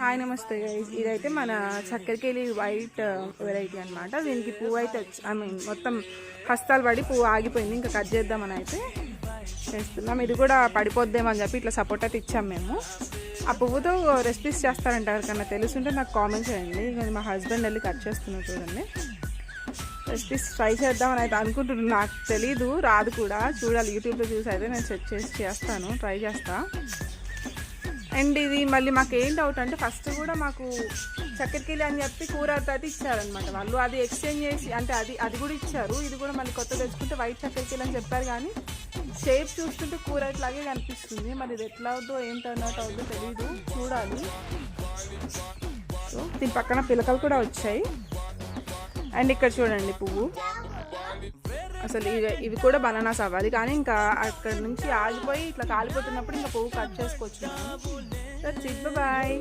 Hi నమస్తే guys. ఇదైతే మన చక్కెరకేళి వైట్ వెరైటీ uh, అనమాట దీనికి పువ్వు అయితే వచ్చి ఐ మీన్ మొత్తం హస్తాలు పడి పువ్వు ఆగిపోయింది. ఇంకా కట్ చేద్దామని అయితే చేస్తున్నాం. ఇది కూడా పడిపోద్దేమో అని చెప్పి ఇట్లా సపోర్ట్ అయితే ఇచ్చాం మేము. ఆ పువ్వుతో రెసిపీస్ చేస్తారంట ఎవరికన్నా తెలుసుంటే నాకు కామెంట్ చేయండి. ఇక మా హస్బెండ్ వెళ్ళి కట్ చేస్తున్నారు చూడండి. రెసిపీస్ ట్రై చేద్దామని అయితే అనుకుంటున్నాను. నాకు తెలీదు రాదు కూడా. చూడాలి యూట్యూబ్లో చూసి అయితే నేను సెట్ చేసి చేస్తాను. ట్రై చేస్తాను అండ్ ఇది మళ్ళీ మాకు ఏం డౌట్ అంటే ఫస్ట్ కూడా మాకు చక్కెరకిల్లి అని చెప్పి కూర అయితే ఇచ్చారనమాట వాళ్ళు. అది ఎక్స్చేంజ్ చేసి అంటే అది అది కూడా ఇచ్చారు. ఇది కూడా మళ్ళీ కొత్త తెచ్చుకుంటే వైట్ చక్కెరకిల్లి అని చెప్పారు కానీ షేప్ చూస్తుంటే కూర ఇట్లాగే కనిపిస్తుంది. మరి ఇది ఎట్లా అవుతుందో ఏం టర్న్ అవుట్ అవుతుందో తెలియదు చూడాలి. సో దీని పక్కన పిలకలు కూడా వచ్చాయి. అండ్ ఇక్కడ చూడండి పువ్వు. అసలు ఇవి ఇవి కూడా బనానాస్ అవ్వాలి కానీ ఇంకా అక్కడ నుంచి ఆగిపోయి ఇట్లా కాలిపోతున్నప్పుడు ఇంకా పువ్వు కట్ చేసుకోవచ్చు బాయ్